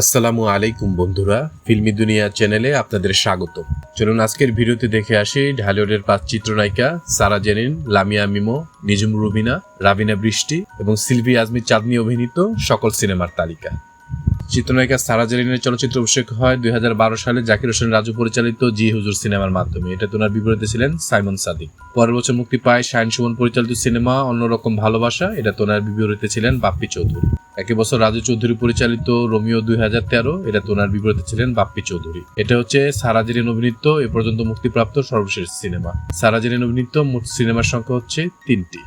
আসসালামু আলাইকুম বন্ধুরা, ফিল্মি দুনিয়া চ্যানেলে আপনাদের স্বাগত চলুন আজকের ভিডিওতে দেখে আসি ঢালিউডের পাঁচ চিত্রনায়িকা সারা জেরিন, লামিয়া মিমো নিজুম রুবিনা, রাবিনা বৃষ্টি এবং সিলভি আজমি চাঁদনি অভিনীত সকল সিনেমার তালিকা। চিত্রনায়িকা সারা জেরিনের চলচ্চিত্র অভিষেক হয় দুই হাজার বারো সালে জাকির হোসেন রাজু পরিচালিত জি হুজুর সিনেমার মাধ্যমে। এটা তোনার বিপরীতে ছিলেন সাইমন সাদিক। পরের বছর মুক্তি পায় শাহিন সুমন পরিচালিত সিনেমা অন্যরকম ভালোবাসা এটা তোনার বিপরীতে ছিলেন বাপ্পি চৌধুরী। একই বছর রাজু চৌধুরী পরিচালিত রোমিও দুই হাজার তেরো, এটা তোনার বিপরীতে ছিলেন বাপ্পি চৌধুরী। এটা হচ্ছে সারা জেরিন অভিনীত, এ পর্যন্ত মুক্তিপ্রাপ্ত সর্বশেষ সিনেমা। সারাজেরিন অভিনীত মোট সিনেমার সংখ্যা হচ্ছে তিনটি।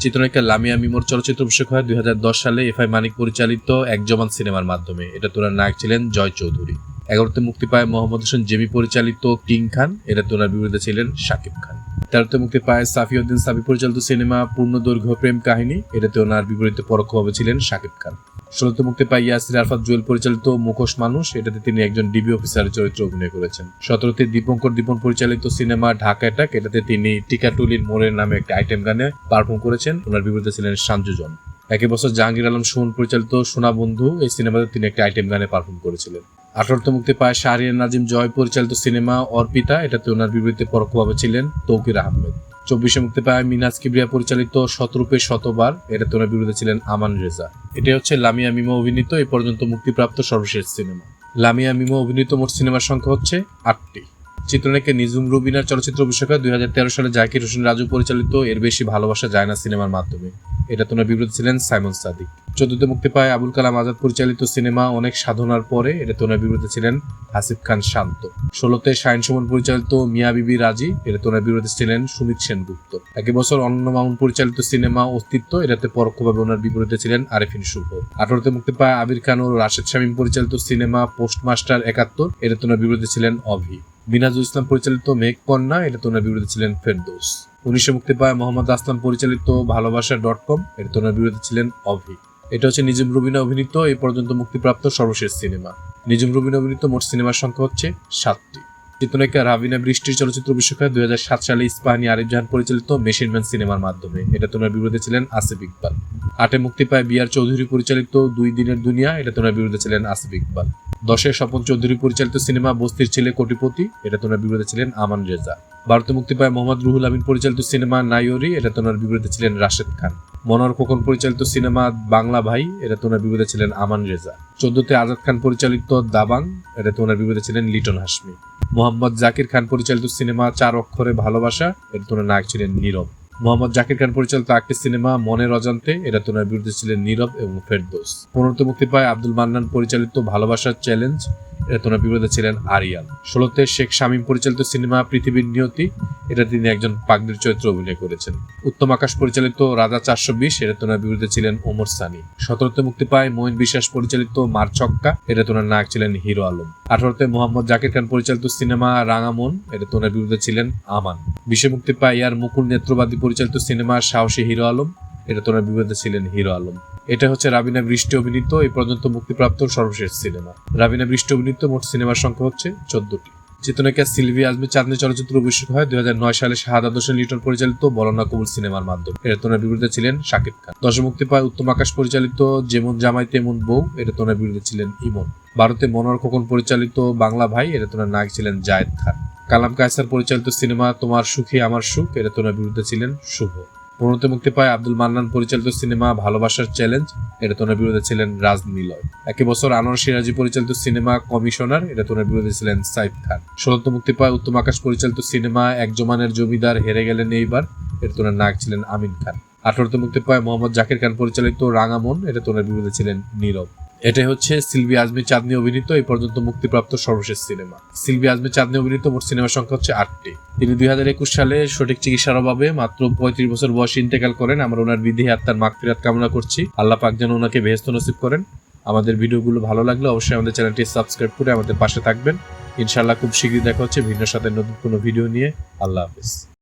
চিত্রনায়িকা লামিয়া মিমোর চলচ্চিত্র অভিষেক হয় দুই হাজার দশ সালে, এফআই মানিক পরিচালিত এক জমান সিনেমার মাধ্যমে। এটা তোনার নায়ক ছিলেন জয় চৌধুরী। এগারোতে মুক্তি পায় মোহাম্মদ হোসেন জেমি পরিচালিত কিং খান। এটা তোনার বিরুদ্ধে ছিলেন শাকিব খান। তেরোতে মুক্তি পায় সাফিউদ্দিন সাবি পরিচালিত সিনেমা পূর্ণ দৈর্ঘ্য প্রেম কাহিনী। এটাতে ওনার বিপরীতে পরোক্ষভাবে ছিলেন শাকিব খান। ষোলোতে মুক্তি পায় ইয়াসির আরফাত জুয়েল পরিচালিত মুখোশ মানুষ। এটাতে তিনি একজন ডিবি অফিসারের চরিত্র অভিনয় করেছেন। সতেরোতে দীপঙ্কর দীপন পরিচালিত সিনেমা ঢাকা অ্যাটাক। এটাতে তিনি টিকাটুলির মোড়ের নামে একটা আইটেম গানে পারফর্ম করেছেন। ওনার বিপরীতে ছিলেন সাঞ্জুজন একই বছর জাহাঙ্গীর আলম সুমন পরিচালিত সোনা বন্ধু। এই সিনেমাতে তিনি একটা আইটেম গানে পারফর্ম করেছিলেন। আঠারোতে মুক্তি পায় শাহরিয়ার নাজিম জয় পরিচালিত সিনেমা অর্পিতা, এটাতে ওনার বিবৃতিতে পরোক্ষভাবে ছিলেন তৌকির আহমেদ। চব্বিশে মুক্তি পায় মিনাজ কিবরিয়া পরিচালিত শতরূপে শতবার, এটাতে ওনার বিরুদ্ধে ছিলেন আমান রেজা। এটা হচ্ছে লামিয়া মিমো অভিনীত এই পর্যন্ত মুক্তিপ্রাপ্ত সর্বশেষ সিনেমা। লামিয়া মিমো অভিনীত মোট সিনেমার সংখ্যা হচ্ছে আটটি। চিত্রনায়িকা নিজুম রুবিনার চলচ্চিত্র হয় দুই সালে জাকির হোসেন রাজু পরিচালিত এর বেশি ভালোবাসা যায় না সিনেমার মাধ্যমে। এটা তোনার বিপরীতে ছিলেন সাইমন সাদিক। চোদ্দতে মুক্তি পায় আবুল কালাম আজাদ পরিচালিত সিনেমা অনেক সাধনার পরে, এটা তোনার বিপরীতে ছিলেন হাসিফ খান শান্ত। ষোলোতে শাহিন সুমন পরিচালিত মিয়া বিবি রাজি, এটা তোনার বিরোধী ছিলেন সুমিত সেনগুপ্ত একই বছর অন্য মামুন পরিচালিত সিনেমা অস্তিত্ব, এটাতে পরোক্ষভাবে ওনার বিপরীতে ছিলেন আরেফিন শুভ। আঠারোতে মুক্তি পায় আবির খান ও রাশেদ শামীম পরিচালিত সিনেমা পোস্টমাস্টার একাত্তর, এটা তোনার বিপরীতে ছিলেন অভি। মিনাজুল ইসলাম পরিচালিত মেঘ কন্যা, এটা তোনার বিরুদ্ধে ছিলেন ফেরদোস। উনিশে মুক্তি পায় মোহাম্মদ আসলাম পরিচালিত ভালোবাসা ডট কম, এটা তোনার বিরুদ্ধে ছিলেন অভি। এটা হচ্ছে নিজুম রুবিনা অভিনীত এই পর্যন্ত মুক্তিপ্রাপ্ত সর্বশেষ সিনেমা। নিজুম রুবিনা অভিনীত মোট সিনেমার সংখ্যা হচ্ছে সাতটি। চিত্রনায়িকা রাবিনা বৃষ্টির চলচ্চিত্র হয় দুই সালে ইস্পাহানি আরিফ জাহান পরিচালিত মেশিনম্যান সিনেমার মাধ্যমে, এটা তোনার বিরুদ্ধে ছিলেন আসিফ ইকবাল। আটে মুক্তি পায় বিআর চৌধুরী পরিচালিত দুই দিনের দুনিয়া। এটা তোনার বিরুদ্ধে ছিলেন আসিফ ইকবাল। দশে স্বপন চৌধুরী পরিচালিত সিনেমা বস্তির ছেলে কোটিপতি এটা তোনার বিরুদ্ধে ছিলেন আমান রেজা। ভারতে মুক্তি পায় মোহাম্মদ রুহুল আমিন পরিচালিত সিনেমা নাইরি এটা তোনার বিরুদ্ধে ছিলেন রাশেদ খান। মনোহর খোকন পরিচালিত সিনেমা বাংলা ভাই এটা তোনার বিরুদ্ধে ছিলেন আমান রেজা। চোদ্দতে আজাদ খান পরিচালিত দাবাং এটা তোনার বিরুদ্ধে ছিলেন লিটন হাসমি মোহাম্মদ জাকির খান পরিচালিত সিনেমা চার অক্ষরে ভালোবাসা এটা তোনার নায়ক ছিলেন নীরব। মোহাম্মদ জাকির খান পরিচালিত একটি সিনেমা, মনের অজান্তে, এটা তোনার বিরুদ্ধে ছিলেন নীরব এবং ফেরদোস। পনেরোতে মুক্তি পায় আব্দুল মান্নান পরিচালিত ভালোবাসার চ্যালেঞ্জ, এটা তোনার বিরুদ্ধে ছিলেন আরিয়ান। ষোলোতে শেখ শামীম পরিচালিত সিনেমা, পৃথিবীর নিয়তি, এটা তিনি একজন পাগড়ির চরিত্র অভিনয় করেছেন। উত্তম আকাশ পরিচালিত রাজা চারশো বিশ, এটা তোনার বিরুদ্ধে ছিলেন ওমর সানি। সতেরোতে মুক্তি পায় মঈন বিশ্বাস পরিচালিত মার ছক্কা, এটা তোনার নায়ক ছিলেন হিরো আলম। আঠারোতে মোহাম্মদ জাকির খান পরিচালিত সিনেমা, রাঙামন, এটা তোনার বিরুদ্ধে ছিলেন আমান। বিশে মুক্তি পায় ইয়ার মুকুল নেত্রবাদী পরিচালিত সিনেমা সাহসী হিরো আলম, এটা তোনার বিরুদ্ধে ছিলেন হিরো আলম। এটা হচ্ছে রাবিনা বৃষ্টি অভিনীত, এই পর্যন্ত মুক্তিপ্রাপ্ত সর্বশেষ সিনেমা। রাবিনা বৃষ্টি অভিনীত মোট সিনেমার সংখ্যা হচ্ছে চোদ্দটি। চিত্রনায়িকা সিলভি আজমি চাঁদনি চলচ্চিত্র অভিষেক হয় দুই হাজার নয় সালে শাহাদ হোসেন লিটন পরিচালিত বলনা কবুল সিনেমার মাধ্যমে। এটা তোনার বিরুদ্ধে ছিলেন শাকিব খান। দশ মুক্তি পায় উত্তম আকাশ পরিচালিত যেমন জামাই তেমন বউ, এটা তোনার বিরুদ্ধে ছিলেন ইমন। ভারতে মনোহর খোকন পরিচালিত বাংলা ভাই, এটা তোনার নায়ক ছিলেন জায়েদ খান। কালাম কায়সার পরিচালিত সিনেমা তোমার সুখী আমার সুখ এটা তোনার বিরুদ্ধে ছিলেন শুভ। পনেরোতে মুক্তি পায় আব্দুল মান্নান পরিচালিত সিনেমা ভালোবাসার চ্যালেঞ্জ এটা তোনার বিরুদ্ধে ছিলেন রাজ নিলয় একই বছর আনোয়ার সিরাজি পরিচালিত সিনেমা কমিশনার এটা তোনার বিরুদ্ধে ছিলেন সাইফ খান। ষোলোতে মুক্তি পায় উত্তম আকাশ পরিচালিত সিনেমা এক জমানের জমিদার হেরে গেলেন এইবার এটা তোনার নায়ক ছিলেন আমিন খান। আঠারোতে মুক্তি পায় মোহাম্মদ জাকির খান পরিচালিত রাঙামন এটা তোনার বিরুদ্ধে ছিলেন নীরব। এটাই হচ্ছে সিলভি আজমি চাঁদনি অভিনীত, এই পর্যন্ত মুক্তিপ্রাপ্ত সর্বশেষ সিনেমা। সিলভি আজমি চাঁদনি অভিনীত মোট সিনেমার সংখ্যা হচ্ছে আটটি। তিনি দুই হাজার একুশ সালে সঠিক চিকিৎসার অভাবে মাত্র পঁয়ত্রিশ বছর বয়সে ইন্তেকাল করেন। আমরা ওনার বিধি আত্মার মাগফিরাত কামনা করছি। আল্লাহ পাক যেন ওনাকে বেহেস্ত নসিব করেন। আমাদের ভিডিওগুলো ভালো লাগলে অবশ্যই আমাদের চ্যানেলটি সাবস্ক্রাইব করে আমাদের পাশে থাকবেন। ইনশাআল্লাহ খুব শীঘ্রই দেখা হচ্ছে ভিন্ন সাথে নতুন কোনো ভিডিও নিয়ে। আল্লাহ হাফিজ।